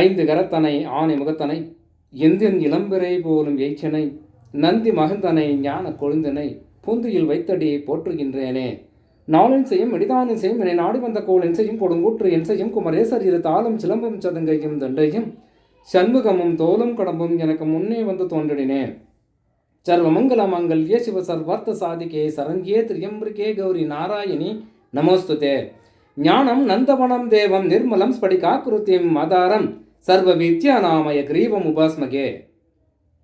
ஐந்து கரத்தனை ஆணை முகத்தனை எந்தின் இளம்பிறை போலும் எய்ச்சனை நந்தி மகந்தனை ஞான கொழுந்தனை பூந்தியில் வைத்தடி போற்றுகின்றேனே. நாளின் செய்யும் எடிதானின் செய்யும் என்னை நாடி வந்த கோளின் செய்யும் கொடுங்கூற்று என் செய்யும் குமரேசர் இரு தாளும் சிலம்பும் சதங்கையும் தண்டையும் சண்முகமும் தோலும் கடம்பும் எனக்கு முன்னே வந்து தோன்றினேன் சர்வமங்கலமங்கல்ய சிவ சர்வார்த்த சாதிகே சரங்கியே திரியம்பிரிகே கௌரி நாராயணி நமோஸ்துதே. ஞானம் நந்தவனம் தேவம் நிர்மலம் ஸ்படிகாக்கிருத்தியம் ஆதாரம் சர்வ வித்யா நாமய கிரீவம் உபாஸ்மகே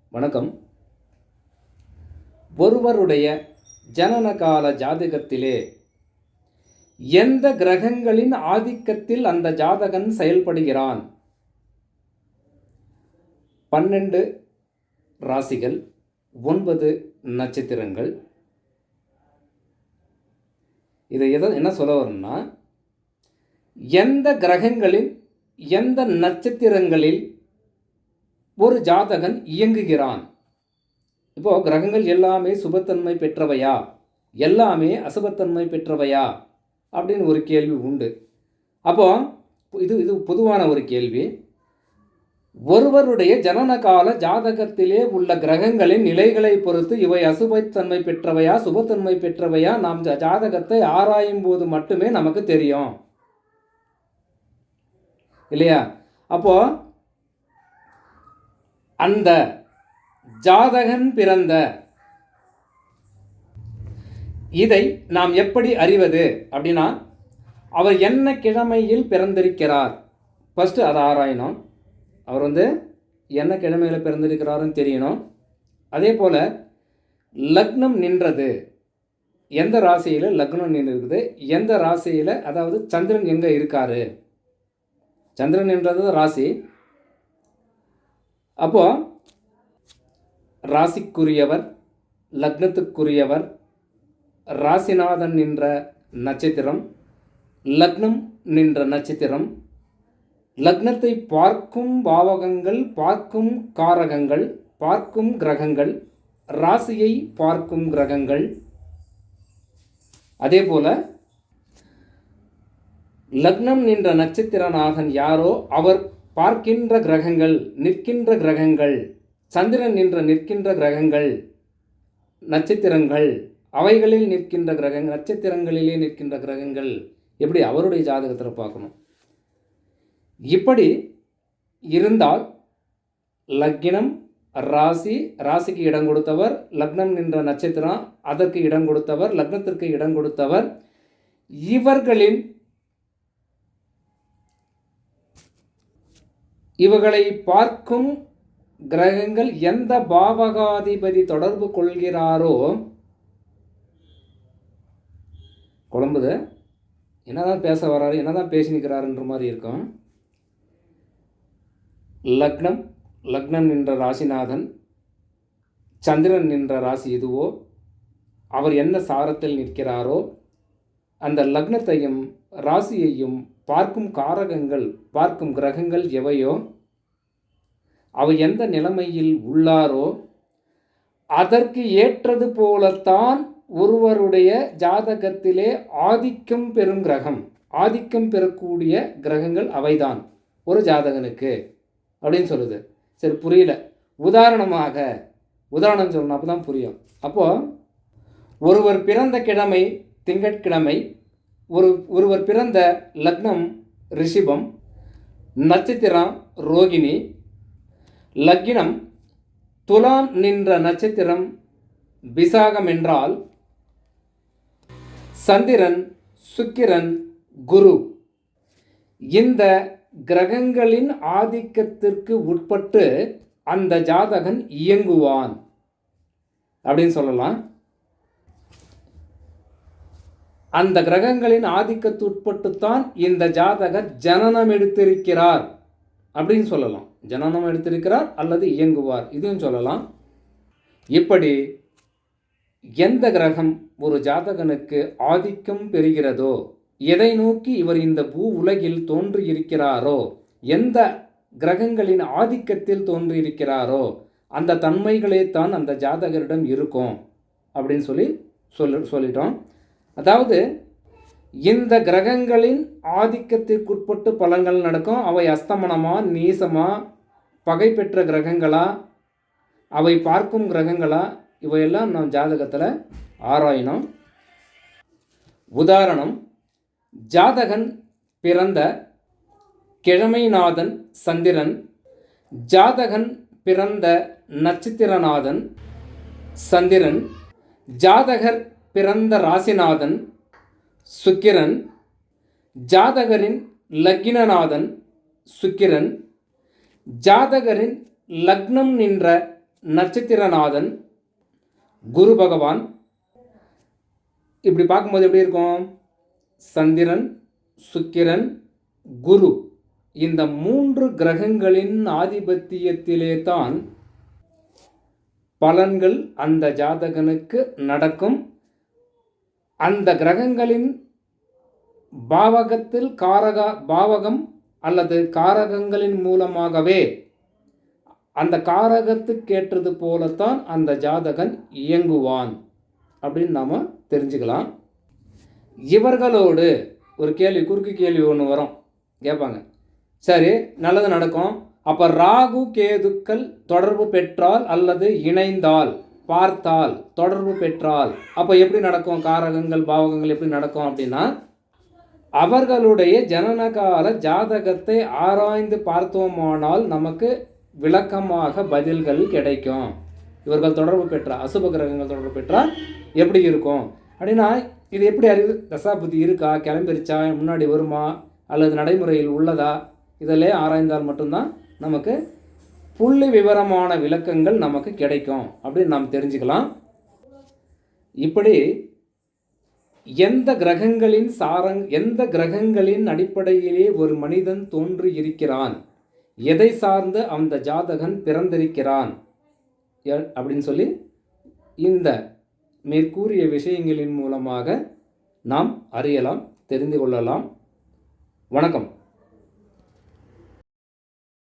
வணக்கம். ஒருவருடைய ஜனனகால ஜாதகத்திலே எந்த கிரகங்களின் ஆதிக்கத்தில் அந்த ஜாதகன் செயல்படுகிறான்? பன்னெண்டு ராசிகள் ஒன்பது நட்சத்திரங்கள். இதை எதை என்ன சொல்ல வரணும்னா எந்த கிரகங்களில் எந்த நட்சத்திரங்களில் ஒரு ஜாதகன் இயங்குகிறான்? இப்போ கிரகங்கள் எல்லாமே சுபத்தன்மை பெற்றவையா? எல்லாமே அசுபத்தன்மை பெற்றவையா? அப்படின்னு ஒரு கேள்வி உண்டு. அப்போ இது இது பொதுவான ஒரு கேள்வி. ஒருவருடைய ஜனனகால ஜாதகத்திலே உள்ள கிரகங்களின் நிலைகளை பொறுத்து இவை அசுபத்தன்மை பெற்றவையா சுபத்தன்மை பெற்றவையா? நாம் ஜாதகத்தை ஆராயும் போது மட்டுமே நமக்கு தெரியும். இல்லையா? அப்போ அந்த ஜாதகன் பிறந்த இதை நாம் எப்படி அறிவது அப்படின்னா அவர் என்ன கிழமையில் பிறந்திருக்கிறார்? ஃபஸ்ட்டு அதை ஆராயணும். அவர் வந்து என்ன கிழமையில் பிறந்திருக்கிறாருன்னு தெரியணும். அதே போல் லக்னம் நின்றது. எந்த ராசியில் லக்னம் நின்று இருக்குது எந்த ராசியில் அதாவது சந்திரன் எங்கே இருக்காரு? சந்திரன் என்றது ராசி. அப்போது ராசிக்குரியவர் லக்னத்துக்குரியவர் ராசிநாதன் நின்ற நட்சத்திரம் லக்னம் நின்ற நட்சத்திரம் லக்னத்தை பார்க்கும் பாவகங்கள் பார்க்கும் காரகங்கள் பார்க்கும் கிரகங்கள் ராசியை பார்க்கும் கிரகங்கள். அதே போல லக்னம் நின்ற நட்சத்திரநாதன் யாரோ? அவர் பார்க்கின்ற கிரகங்கள் நிற்கின்ற கிரகங்கள் சந்திரன் நின்ற நிற்கின்ற கிரகங்கள் நட்சத்திரங்கள் அவைகளில் நிற்கின்ற கிரகங்கள் நட்சத்திரங்களிலே நிற்கின்ற கிரகங்கள். எப்படி அவருடைய ஜாதகத்தில் பார்க்கணும்? இப்படி இருந்தால் லக்னம் ராசி ராசிக்கு இடம் கொடுத்தவர் லக்னம் நின்ற நட்சத்திரம் அதற்கு இடம் கொடுத்தவர் லக்னத்திற்கு இடம் கொடுத்தவர் இவர்களின் இவர்களை பார்க்கும் கிரகங்கள் எந்த பாவகாதிபதி தொடர்பு கொள்கிறாரோ குழம்புது என்னதான் பேச வராரு என்னதான் பேசி நிற்கிறாருன்ற மாதிரி இருக்கும். லக்னம் லக்னம் நின்ற ராசிநாதன் சந்திரன் நின்ற ராசி எதுவோ அவர் என்ன சாரத்தில் நிற்கிறாரோ அந்த லக்னத்தையும் ராசியையும் பார்க்கும் காரகங்கள் பார்க்கும் கிரகங்கள் எவையோ? அவர் எந்த நிலைமையில் உள்ளாரோ? அதற்கு ஏற்றது போலத்தான் ஒருவருடைய ஜாதகத்திலே ஆதிக்கம் பெறும் கிரகம் ஆதிக்கம் பெறக்கூடிய கிரகங்கள் அவைதான். ஒரு ஜாதகனுக்கு அப்படின்னு சொல்லுது. சரி புரியல. உதாரணமாக உதாரணம் சொல்லணும் அப்போ தான் புரியும். அப்போது ஒருவர் பிறந்த கிழமை திங்கட்கிழமை ஒரு ஒருவர் பிறந்த லக்னம் ரிஷிபம் நட்சத்திரம் ரோகிணி லக்னம் துலாம் நின்ற நட்சத்திரம் விசாகம் என்றால் சந்திரன் சுக்கிரன் குரு. இந்த கிரகங்களின் ஆதிக்கத்திற்கு உட்பட்டு அந்த ஜாதகன் இயங்குவான் அப்படின்னு சொல்லலாம். அந்த கிரகங்களின் ஆதிக்கத்துட்பட்டுத்தான் இந்த ஜாதகர் ஜனனம் எடுத்திருக்கிறார் அப்படின்னு சொல்லலாம். ஜனனம் எடுத்திருக்கிறார் அல்லது இயங்குவார். இதுவும் சொல்லலாம். இப்படி எந்த கிரகம் ஒரு ஜாதகனுக்கு ஆதிக்கம் பெறுகிறதோ எதை நோக்கி இவர் இந்த பூ உலகில் தோன்றியிருக்கிறாரோ எந்த கிரகங்களின் ஆதிக்கத்தில் தோன்றியிருக்கிறாரோ அந்த தன்மைகளே தான் அந்த ஜாதகரிடம் இருக்கும் அப்படின்னு சொல்லி சொல்லி சொல்லிட்டோம். அதாவது இந்த கிரகங்களின் ஆதிக்கத்திற்குட்பட்டு பலன்கள் நடக்கும். அவை அஸ்தமனமா நீசமா பகை பெற்ற கிரகங்களா அவை பார்க்கும் கிரகங்களா இவையெல்லாம் நம் ஜாதகத்தில் ஆராயணும். உதாரணம் ஜாதகன் பிறந்த கிழமைநாதன் சந்திரன் ஜாதகன் பிறந்த நட்சத்திரநாதன் சந்திரன் ஜாதகர் பிறந்த ராசிநாதன் சுக்கிரன் ஜாதகரின் லக்கினநாதன் சுக்கிரன் ஜாதகரின் லக்னம் நின்ற நட்சத்திரநாதன் குரு பகவான். இப்படி பார்க்கும்போது எப்படி இருக்கும்? சந்திரன் சுக்கிரன் குரு இந்த மூன்று கிரகங்களின் ஆதிபத்தியத்திலே தான் பலன்கள் அந்த ஜாதகனுக்கு நடக்கும். அந்த கிரகங்களின் பாவகத்தில் காரக பாவகம் அல்லது காரகங்களின் மூலமாகவே அந்த காரகத்துக்கேற்றது போலத்தான் அந்த ஜாதகன் இயங்குவான் அப்படின்னு நாம் தெரிஞ்சுக்கலாம். இவர்களோடு ஒரு கேள்வி குறுக்கு கேள்வி ஒன்று வரும். கேட்பாங்க சரி நல்லது நடக்கும். அப்போ ராகு கேதுக்கள் தொடர்பு பெற்றால் அல்லது இணைந்தால் பார்த்தால் தொடர்பு பெற்றால் அப்போ எப்படி நடக்கும்? காரகங்கள் பாவகங்கள் எப்படி நடக்கும் அப்படின்னா அவர்களுடைய ஜனனகால ஜாதகத்தை ஆராய்ந்து பார்த்தோமானால் நமக்கு விளக்கமாக பதில்கள் கிடைக்கும். இவர்கள் தொடர்பு பெற்றால் அசுப கிரகங்கள் தொடர்பு பெற்றால் எப்படி இருக்கும்? அப்படின்னா இது எப்படி அறிவு தசாபுத்தி இருக்கா? கிளம்பிருச்சா? முன்னாடி வருமா? அல்லது நடைமுறையில் உள்ளதா? இதிலே ஆராய்ந்தால் மட்டும்தான் நமக்கு புள்ளி விவரமான விளக்கங்கள் நமக்கு கிடைக்கும். அப்படின்னு நாம் தெரிஞ்சுக்கலாம். இப்படி எந்த கிரகங்களின் சாரங் எந்த கிரகங்களின் அடிப்படையிலே ஒரு மனிதன் தோன்றி இருக்கிறான் எதை சார்ந்து அந்த ஜாதகன் பிறந்திருக்கிறான்? எ- அப்படின்னு சொல்லி இந்த மேற்கூறிய விஷயங்களின் மூலமாக நாம் அறியலாம் தெரிந்து கொள்ளலாம். வணக்கம்.